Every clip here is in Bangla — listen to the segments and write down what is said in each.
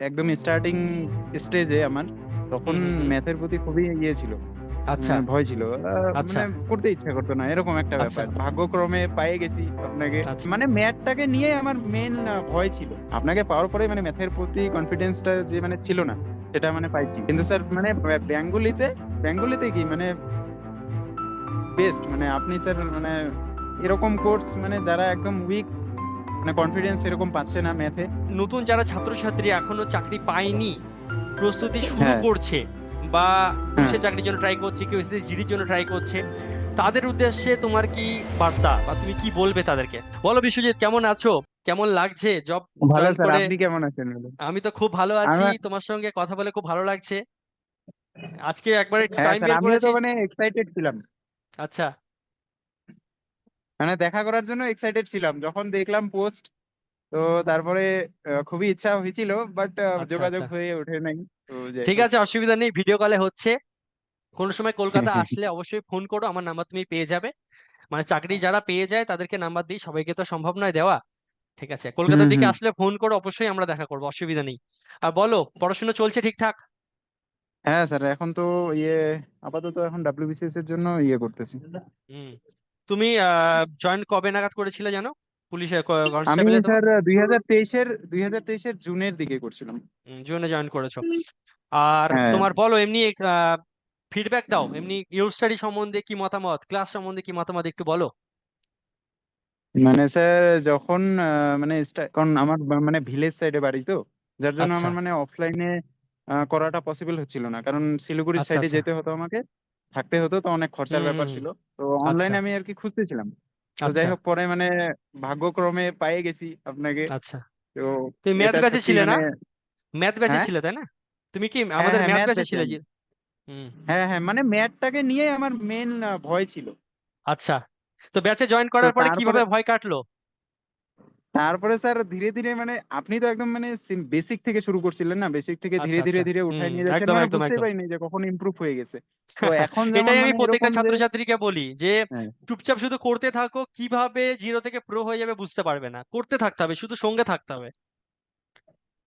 একদম স্টার্টিং স্টেজে আমার। তখন। ম্যাথের প্রতি খুবই ইয়ে ছিল। আচ্ছা। মানে ভয় ছিল। আচ্ছা। মানে করতে ইচ্ছা করতো না এরকম একটা আচ্ছা। ব্যাপার। ভাগ্যক্রমে পায়ে গেছি আপনাকে। আচ্ছা। মানে ম্যাথটাকে নিয়ে আমার মেন ভয় ছিল। আপনাকে পাওয়ার পরে মানে ম্যাথের প্রতি কনফিডেন্সটা যে মানে ছিল না সেটা মানে পাইছি। কিন্তু স্যার মানে বেঙ্গলিতে বেঙ্গলিতে কি মানে বেস্ট মানে আপনি স্যার মানে এরকম কোর্স মানে যারা একদম উইক মানে কনফিডেন্স এরকম পাচ্ছে না ম্যাথে নতুন যারা ছাত্রছাত্রী এখনও চাকরি পায়নি প্রস্তুতি শুরু হ্যাঁ। করছে বা পুলিশের চাকরির জন্য ট্রাই করছে কেউ এসএসসি জিডির জন্য ট্রাই করছে তাদের উদ্দেশ্যে তোমার কি বার্তা বা তুমি কি বলবে তাদেরকে? বলো বিশ্বজিৎ কেমন আছো? কেমন লাগছে? জব ভালো স্যার করে আপনি কেমন আছেন আমি তো খুব ভালো আছি তোমার সঙ্গে কথা বলে খুব ভালো লাগছে। আজকে একবারে হ্যাঁ টাইম বের আমিও করেছি। তো মানে এক্সাইটেড ছিলাম। আচ্ছা। মানে দেখা করার জন্য এক্সাইটেড ছিলাম। যখন দেখলাম পোস্ট তো তারপরে খুবই ইচ্ছা হয়েছিল বাট আচ্ছা, যোগাযোগ আচ্ছা। হয়ে ওঠে নাই। ঠিক। আছে অসুবিধা নেই ভিডিও কলে হচ্ছে। কোন সময় কলকাতা আসলে অবশ্যই ফোন করো আমার নাম্বার তুমি পেয়ে যাবে। মানে চাকরি যারা পেয়ে যায় তাদেরকে নাম্বার দিই সবাইকে তো সম্ভব নয় দেওয়া। ঠিক আছে কলকাতার দিকে আসলে ফোন করো অবশ্যই আমরা দেখা করব অসুবিধা নেই। আর বলো পড়াশোনা চলছে ঠিকঠাক? হ্যাঁ স্যার এখন তো ইয়ে আপাতত এখন ডাব্লিউবিসিএস এর জন্য ইয়ে করতেছি। হুম। তুমি জয়েন কবে নাগাদ করেছিলে জানো? পুলিশে আমি স্যার দুই হাজার তেইশের দুই হাজার তেইশের জুনের দিকে করছিলাম। জুনে জয়েন করেছ। আর হ্যাঁ। তোমার বলো এমনি ফিডব্যাক দাও। এমনি ইউর স্টাডি সম্বন্ধে কি মতামত? ক্লাস সম্বন্ধে কি মতামত একটু বলো। মানে স্যার যখন মানে কারণ আমার মানে ভিলেজ সাইডে বাড়ি তো যার জন্য আচ্ছা। আমার মানে অফলাইনে করাটা পসিবল হচ্ছিল না। কারণ শিলিগুড়ি আচ্ছা, সাইডে আচ্ছা। যেতে হতো আমাকে। থাকতে হতো তো অনেক খরচার ব্যাপার ছিল। তো অনলাইনে আচ্ছা। আমি আর কি খুঁজতেছিলাম। তো যাই আচ্ছা। হোক পরে মানে ভাগ্যক্রমে পায়ে গেছি আপনাকে। আচ্ছা। তো তুমি ম্যাথ ব্যাচে ছিলে না? মানে ম্যাথ ব্যাচে হ্যাঁ? ছিলে তাই না? তুমি কি আমাদের হ্যাঁ, ম্যাথ math ব্যাচে ছিলে হ্যাঁ হ্যাঁ মানে ম্যাথটাকে নিয়ে আমার মেন ভয় ছিল। আচ্ছা। তো ব্যাচে জয়েন করার পরে কীভাবে ভয় কাটলো? তারপরে স্যার ধীরে ধীরে মানে আপনি তো একদম মানে বেসিক থেকে শুরু করছিলেন না? বেসিক থেকে ধীরে আচ্ছা, ধীরে আচ্ছা। ধীরে হুম, নিয়ে যাচ্ছেন একদম, মানে বুঝতে। পারিনি যে কখন ইমপ্রুভ হয়ে গেছে। তো এখন যেমন এটাই আমি মানে প্রত্যেকটা এরকম যে- ছাত্রছাত্রীকে বলি যে হ্যাঁ। চুপচাপ শুধু করতে থাকো কীভাবে জিরো থেকে প্রো হয়ে যাবে বুঝতে পারবে না। করতে থাকতে হবে শুধু সঙ্গে থাকতে হবে।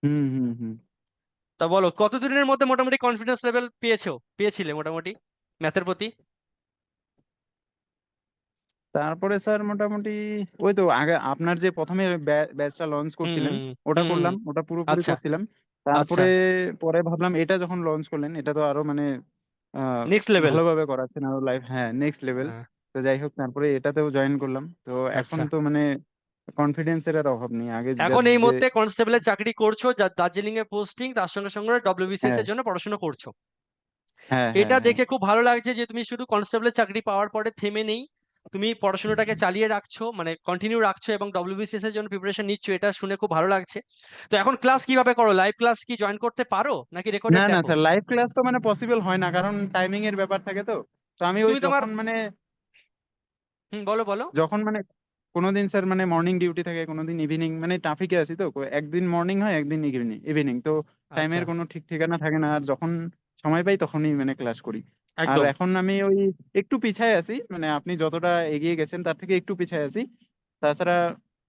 হুম হুম হুম। তা বলো কতদিনের মধ্যে মোটামুটি কনফিডেন্স লেভেল পেয়েছ? পেয়েছিলে মোটামুটি? ম্যাথের প্রতি? তারপরে স্যার মোটামুটি ওই তো আগে আপনার যে প্রথমে ব্যাচটা লঞ্চ করছিলেন ওটা করলাম ওটা পুরোপুরি আচ্ছা। করছিলাম। তারপরে পরে ভাবলাম এটা যখন লঞ্চ করলেন এটা তো আরও মানে নেক্সট লেভেল ভালোভাবে করাচ্ছেন আরও লাইফ হ্যাঁ নেক্সট লেভেল তো যাই হোক তারপরে এটাতেও জয়েন করলাম। তো এখন আচ্ছা। তো মানে কনফিডেন্সের আর অভাব নেই। আগে এখন এই মুহূর্তে কনস্টেবলের চাকরি করছ যা- দার্জিলিং এ পোস্টিং তার সঙ্গে সঙ্গে ডব্লিউবিসিএস এর হ্যাঁ। জন্য পড়াশোনা করছ। হ্যাঁ এটা হ্যাঁ, দেখে খুব ভালো লাগছে যে তুমি শুধু কনস্টেবলের চাকরি পাওয়ার পরে থেমে নেই। তুমি পড়াশোনাটাকে চালিয়ে রাখছো মানে কন্টিনিউ রাখছো এবং ডব্লিউবিসিএস এর জন্য প্রিপারেশন নিচ্ছ এটা শুনে খুব ভালো লাগছে। তো এখন ক্লাস কীভাবে করো? লাইভ ক্লাস কি জয়েন করতে পারো? নাকি। রেকর্ডেড না না স্যার লাইভ ক্লাস তো মানে পসিবল হয় না কারণ টাইমিং এর ব্যাপার থাকে তো। তো আমি ওই যখন মানে হুম বলো বলো। যখন মানে কোনোদিন স্যার মানে মর্নিং ডিউটি থাকে কোনোদিন ইভিনিং মানে ট্রাফিকে আছি তো একদিন মর্নিং হয় একদিন ইভিনিং ইভিনিং তো টাইমের আচ্ছা। কোনো ঠিক ঠিকানা থাকে না আর যখন সময় পাই তখনই মানে ক্লাস করি। আর একদম এখন আমি ওই একটু পিছায় আছি মানে আপনি যতটা এগিয়ে গেছেন তার থেকে একটু পিছায় আছি তাছাড়া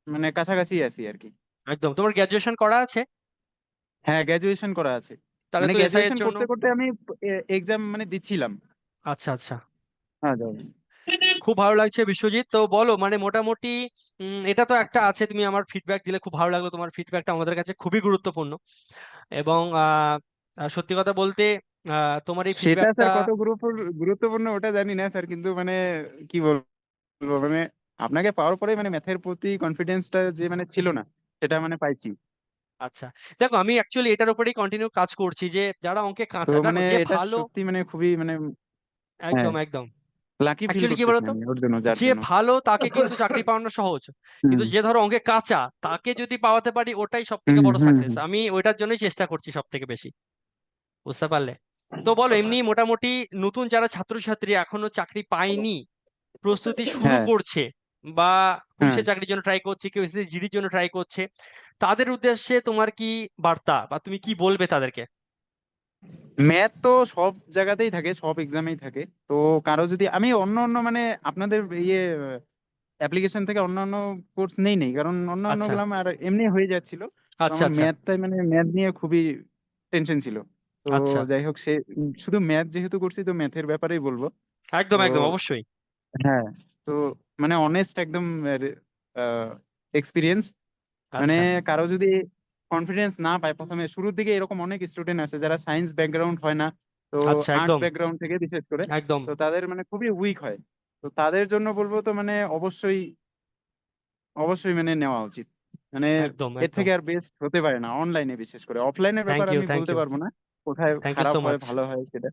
মানে কাছাকাছি আছি আর কি। একদম। তোমার গ্র্যাজুয়েশন করা আছে? হ্যাঁ গ্র্যাজুয়েশন করা আছে। তাহলে মানে তো এসআই এর গ্র্যাজুয়েশন জন্য করতে করতে আমি এক্সাম মানে দিচ্ছিলাম। আচ্ছা আচ্ছা। হ্যাঁ। খুব ভালো লাগছে বিশ্বজিৎ। তো বলো মানে মোটামুটি উম, এটা তো একটা আছে তুমি আমার ফিডব্যাক দিলে খুব ভালো লাগল তোমার ফিডব্যাকটা আমাদের কাছে খুবই গুরুত্বপূর্ণ। এবং আহ, সত্যি কথা বলতে তোমার এই সেটা স্যার কত গুরুত্বপূর্ণ ওটা জানি না স্যার কিন্তু মানে কি বলব? মানে আপনাকে পাওয়ার পরে মানে ম্যাথের প্রতি কনফিডেন্সটা যে মানে ছিল না সেটা মানে পাইছি। আচ্ছা দেখো আমি অ্যাকচুয়ালি এটার উপরেই কন্টিনিউ কাজ করছি যে যারা অঙ্কে কাঁচা মানে যে এটা ভালো সত্যি মানে খুবই মানে একদম একদম। লাকি ফিল Actually কি বলতো? যে ভালো তাকে কিন্তু চাকরি পাওয়ানো সহজ কিন্তু যে ধরো অঙ্কে কাঁচা তাকে যদি পাওয়াতে পারি ওটাই সব থেকে বড় সাকসেস আমি ওইটার জন্যই চেষ্টা করছি সব থেকে বেশি। বুঝতে পারলে? তো বলো এমনি মোটামুটি নতুন যারা ছাত্রছাত্রী এখনও চাকরি পায়নি প্রস্তুতি শুরু হ্যাঁ। করছে বা পুলিশের চাকরির জন্য ট্রাই করছে কেউ এসএসসি জিডির জন্য ট্রাই করছে তাদের উদ্দেশ্যে তোমার কি বার্তা বা তুমি কি বলবে তাদেরকে? ম্যাথ তো সব জায়গাতেই থাকে সব এক্সামেই থাকে। তো কারও যদি আমি অন্য অন্য মানে আপনাদের ইয়ে অ্যাপ্লিকেশন থেকে অন্য অন্য কোর্স নেই নেই কারণ অন্য অন্য আচ্ছা। গুলো আমার এমনি হয়ে যাচ্ছিল। আচ্ছা আচ্ছা। ম্যাথটাই মানে ম্যাথ নিয়ে খুবই টেনশন ছিল। তো আচ্ছা। যাই হোক সে শুধু ম্যাথ যেহেতু করছি তো ম্যাথের ব্যাপারেই বলব। একদম তো একদম অবশ্যই। হ্যাঁ তো মানে অনেস্ট একদম এক্সপিরিয়েন্স মানে আচ্ছা। কারও যদি কনফিডেন্স না পায় প্রথমে শুরুর দিকে এরকম অনেক স্টুডেন্ট আছে যারা সায়েন্স ব্যাকগ্রাউন্ড হয় না। তো আচ্ছা আর্টস একদম। ব্যাকগ্রাউন্ড থেকে বিশেষ করে। একদম। তো তাদের মানে খুবই উইক হয়। তো তাদের জন্য বলব তো মানে অবশ্যই অবশ্যই মানে নেওয়া উচিত। মানে একদম এর একদম। থেকে আর বেস্ট হতে পারে না অনলাইনে বিশেষ করে। অফলাইনের থ্যাংক ব্যাপারে ইউ আমি থ্যাংক বলতে ইউ পারব না। কোথায় থ্যাংক ইউ খারাপ হয় মাচ ভালো হয় সেটা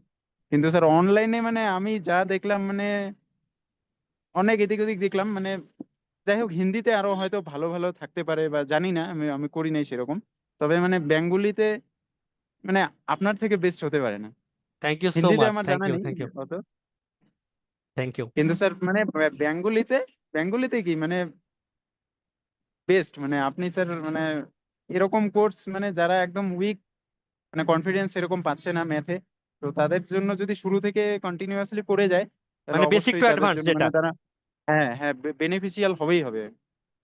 কিন্তু স্যার অনলাইনে মানে আমি যা দেখলাম মানে অনেক এদিক ওদিক দেখলাম মানে যাই হোক হিন্দিতে আরও হয়তো ভালো ভালো থাকতে পারে বা জানি না আমি আমি করি নাই সেরকম। তবে মানে বেঙ্গলিতে মানে আপনার থেকে বেস্ট হতে পারে না। থ্যাংক ইউ সো হিন্দিতে মাচ আমার থ্যাংক জানা ইউ নেই থ্যাংক ইউ অত থ্যাংক ইউ কিন্তু স্যার মানে বেঙ্গলিতে বেঙ্গলিতে কি মানে বেস্ট মানে আপনি স্যার মানে এরকম কোর্স মানে যারা একদম উইক মানে কনফিডেন্স এরকম পাচ্ছে না ম্যাথে তো তাদের জন্য যদি শুরু থেকে কন্টিনিউয়াসলি করে যায় মানে বেসিক টু অ্যাডভান্স যেটা? হ্যাঁ হ্যাঁ বেনিফিশিয়াল হবেই হবে।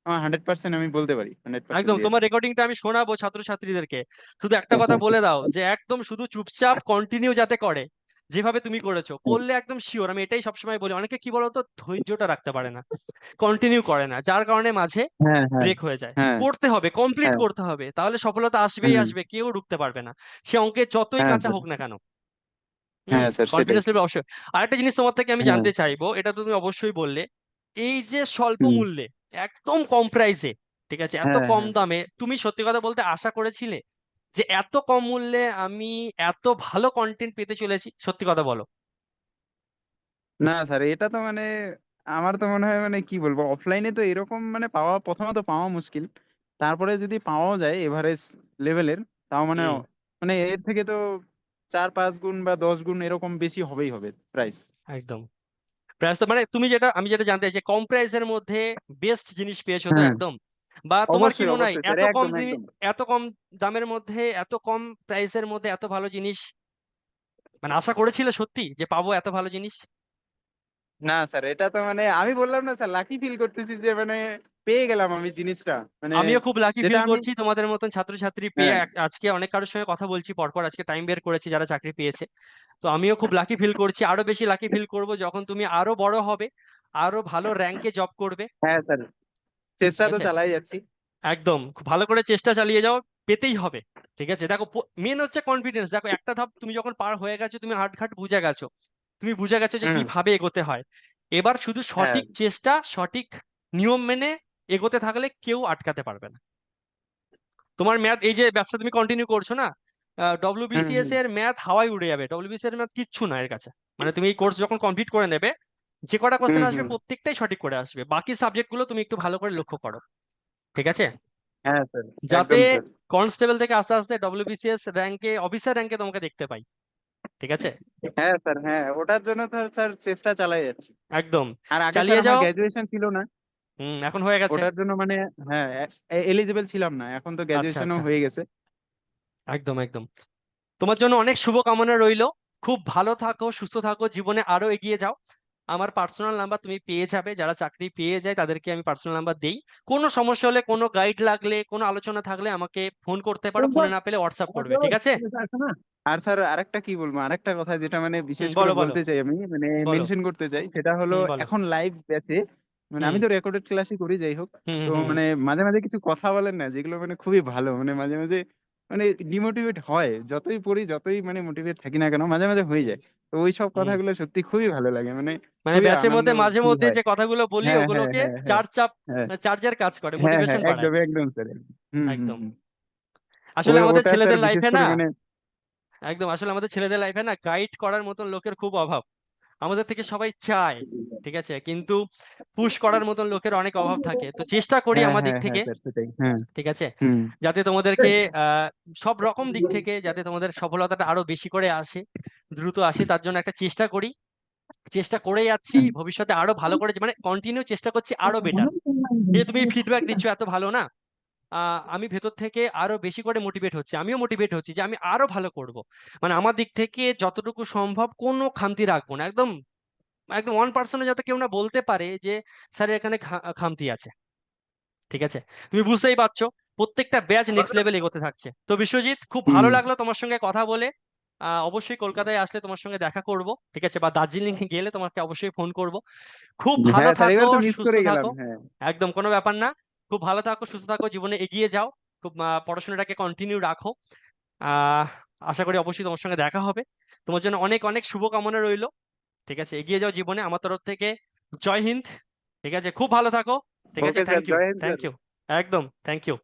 হান্ড্রেড পার্সেন্ট আমি বলতে পারি একদম তোমার রেকর্ডিংটা আমি শোনাবো ছাত্রছাত্রীদেরকে। শুধু একটা কথা বলে দাও যে একদম শুধু চুপচাপ কন্টিনিউ যাতে করে। যেভাবে তুমি করেছ করলে একদম শিওর আমি এটাই সবসময় বলি অনেকে কি বলতো ধৈর্যটা রাখতে পারে না কন্টিনিউ করে না যার কারণে মাঝে হ্যাঁ হ্যাঁ ব্রেক হয়ে যায়। হ্যাঁ। করতে হবে কমপ্লিট হ্যাঁ। করতে হবে তাহলে সফলতা আসবেই আসবে কেউ রুখতে পারবে না। সে অঙ্কে যতই হ্যাঁ কাঁচা হোক না কেন। হ্যাঁ কনফিডেন্স লেভেল অবশ্যই। আরেকটা জিনিস তোমার থেকে আমি হ্যাঁ। জানতে চাইব এটা তো তুমি অবশ্যই বললে এই যে স্বল্প মূল্যে একদম কম প্রাইসে ঠিক আছে এত হ্যাঁ কম হ্যাঁ। দামে তুমি সত্যি কথা বলতে আশা করেছিলে? যে এত কম মূল্যে আমি এত ভালো কন্টেন্ট পেতে চলেছি সত্যি কথা বলো। না স্যার এটা তো মানে আমার তো মনে হয় মানে কি বলব অফলাইনে তো এরকম মানে পাওয়া প্রথমত পাওয়া মুশকিল। তারপরে যদি পাওয়াও যায় এভারেজ লেভেলের তাও মানে মানে এর থেকে তো চার পাঁচ গুণ বা দশ গুণ এরকম বেশি হবেই হবে প্রাইস একদম। প্রাইস তো মানে তুমি যেটা আমি যেটা জানতে চাই কম প্রাইসের মধ্যে বেস্ট জিনিস পেয়েছ তো হ্যাঁ। একদম? বা তোমার কি অবশ্যই মনে হয় এত কম এত কম দামের মধ্যে এত কম প্রাইসের মধ্যে এত ভালো জিনিস মানে আশা করেছিলে সত্যি যে পাবো এত ভালো জিনিস? না স্যার এটা তো মানে আমি বললাম না স্যার লাকি ফিল করতেছি যে মানে পেয়ে গেলাম আমি জিনিসটা। মানে আমিও খুব লাকি ফিল করছি তোমাদের মতন ছাত্রছাত্রী পেয়ে হ্যাঁ। আজকে অনেক কারোর সঙ্গে কথা বলছি পরপর আজকে টাইম বের করেছি যারা চাকরি পেয়েছে। তো আমিও খুব লাকি ফিল করছি আরও বেশি লাকি ফিল করব যখন তুমি আরও বড় হবে আরও ভালো র্যাঙ্কে জব করবে। হ্যাঁ স্যার চেষ্টা তো চালাই যাচ্ছি। একদম খুব ভালো করে চেষ্টা চালিয়ে যাও পেতেই হবে ঠিক আছে? দেখো মেন হচ্ছে কনফিডেন্স দেখো একটা ধাপ তুমি যখন পার হয়ে গেছো তুমি হাটঘাট বুঝে গেছো তুমি বুঝে গেছো যে কীভাবে এগোতে হয়। এবার শুধু হ্যাঁ। সঠিক চেষ্টা সঠিক নিয়ম মেনে এগোতে থাকলে কেউ আটকাতে পারবে না। তোমার ম্যাথ এই যে ব্যবসা তুমি কন্টিনিউ করছ না ডব্লিউবিসিএস এর ম্যাথ হাওয়ায় উড়ে যাবে। ডব্লিউবিসিএস এর ম্যাথ কিচ্ছু না এর কাছে। মানে তুমি এই কোর্স যখন কমপ্লিট করে নেবে যে কটা কোশ্চেন আসবে প্রত্যেকটাই সঠিক করে আসবে। বাকি সাবজেক্টগুলো তুমি একটু ভালো করে লক্ষ্য করো। ঠিক আছে? হ্যাঁ যাতে কনস্টেবল থেকে আস্তে আস্তে ডব্লিউবিসিএস র্যাঙ্কে অফিসার র্যাঙ্কে তোমাকে দেখতে পাই। ঠিক আছে? হ্যাঁ স্যার হ্যাঁ ওটার জন্য তো স্যার চেষ্টা চালাই যাচ্ছি। একদম। আর আগে চালিয়ে যাও। গ্র্যাজুয়েশন ছিল না। হুম এখন হয়ে গেছে। ওটার জন্য মানে হ্যাঁ এলিজিবল ছিলাম না। এখন তো আচ্ছা গ্র্যাজুয়েশনও আচ্ছা। হয়ে গেছে। একদম একদম। তোমার জন্য অনেক শুভকামনা রইল। খুব ভালো থাকো সুস্থ থাকো জীবনে আরও এগিয়ে যাও। আমার পার্সোনাল নাম্বার তুমি পেয়ে যাবে যারা চাকরি পেয়ে যায় তাদেরকে আমি পার্সোনাল নাম্বার দেই। কোনো সমস্যা হলে কোনো গাইড লাগলে কোনো আলোচনা থাকলে আমাকে ফোন করতে পারো ফোনে না পেলে হোয়াটসঅ্যাপ করবে ঠিক আছে? আর স্যার আরেকটা কি বলব? আরেকটা কথা যেটা মানে বিশেষ করে বলো। বলো বলতে চাই আমি মানে মেনশন করতে চাই সেটা হলো এখন লাইভ ব্যাচে মানে আমি তো রেকর্ডেড ক্লাসই করি যাই হোক। তো মানে মাঝে মাঝে কিছু কথা বলেন না যেগুলো মানে খুবই ভালো। মানে মাঝে মাঝে মানে ডিমোটিভেট হয়। যতই পড়ি যতই মানে মোটিভেট থাকি না কেন মাঝে মাঝে হয়ে যায়। তো ওই সব কথাগুলো সত্যি খুবই ভালো লাগে। মানে মানে ব্যাচের মধ্যে মাঝে মধ্যে যে কথাগুলো বলি হ্যাঁ হ্যাঁ ওগুলোকে হ্যাঁ হ্যাঁ। চার্জ চাপ হ্যাঁ। চার্জের কাজ করে হ্যাঁ হ্যাঁ মোটিভেশন বাড়ায়। একদম একদম স্যার একদম। আসলে আমাদের ছেলেদের লাইফে না একদম আসলে আমাদের ছেলেদের লাইফে না গাইড করার মতন লোকের খুব অভাব। আমাদের থেকে সবাই চায় ঠিক আছে? কিন্তু পুশ করার মতন লোকের অনেক অভাব থাকে। তো চেষ্টা করি হ্যাঁ আমার দিক হ্যাঁ হ্যাঁ থেকে ঠিক আছে? যাতে তোমাদেরকে আহ সব রকম দিক থেকে যাতে তোমাদের সফলতাটা আরও বেশি করে আসে দ্রুত আসে তার জন্য একটা চেষ্টা করি। চেষ্টা করে যাচ্ছি ভবিষ্যতে আরও ভালো করে মানে কন্টিনিউ চেষ্টা করছি আরও বেটার যে তুমি ফিডব্যাক দিচ্ছ এত ভালো না? আমি ভেতর থেকে আরও বেশি করে মোটিভেট হচ্ছে। আমিও মোটিভেট হচ্ছি যে আমি আরও ভালো করব। মানে আমার দিক থেকে যতটুকু সম্ভব কোনো খামতি রাখব না। একদম একদম ওয়ান পার্সনে যাতে কেউ না বলতে পারে যে স্যার এখানে খামতি আছে। ঠিক আছে? তুমি বুঝতেই পারছ প্রত্যেকটা ব্যাচ নেক্সট লেভেল এগোতে থাকছে। তো বিশ্বজিৎ খুব ভালো লাগল তোমার সঙ্গে কথা বলে। আহ, অবশ্যই কলকাতায় আসলে তোমার সঙ্গে দেখা করব ঠিক আছে? বা দার্জিলিং এ গেলে তোমাকে অবশ্যই ফোন করব। খুব ভালো হ্যাঁ থাকো তো মিস সুস্থ থাকো। হ্যাঁ। একদম কোনো ব্যাপার না। খুব ভালো থাকো সুস্থ থাকো জীবনে এগিয়ে যাও। খুব পড়াশোনাটাকে কন্টিনিউ রাখো। আহ আশা করি অবশ্যই তোমার সঙ্গে দেখা হবে। তোমার জন্য অনেক অনেক শুভকামনা রইল। ঠিক আছে এগিয়ে যাও জীবনে। আমার তরফ থেকে জয় হিন্দ। ঠিক আছে খুব ভালো থাকো। ঠিক আছে থ্যাংক ইউ থ্যাংক ইউ একদম থ্যাংক ইউ